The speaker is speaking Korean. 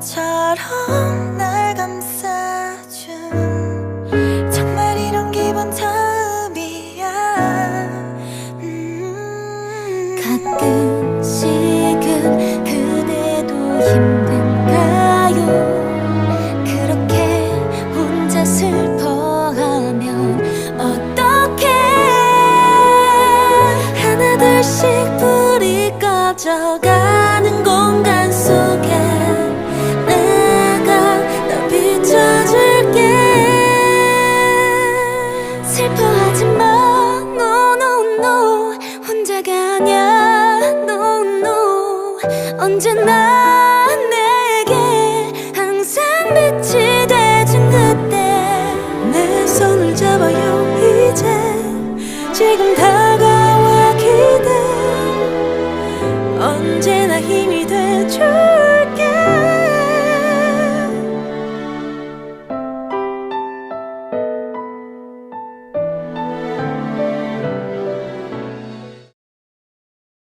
처음 날 감싸준 정말 이런 기분 처음이야. 음. 가끔씩은 그대도 힘든가요? 그렇게 혼자 슬퍼하면 어떡해? 하나둘씩 불이 꺼져가는 거냐 No no. 언제나 내게 항상 빛이 돼준 그때 내 손을 잡아요. 이제 지금 다가와 기대. 언제나 힘이 되죠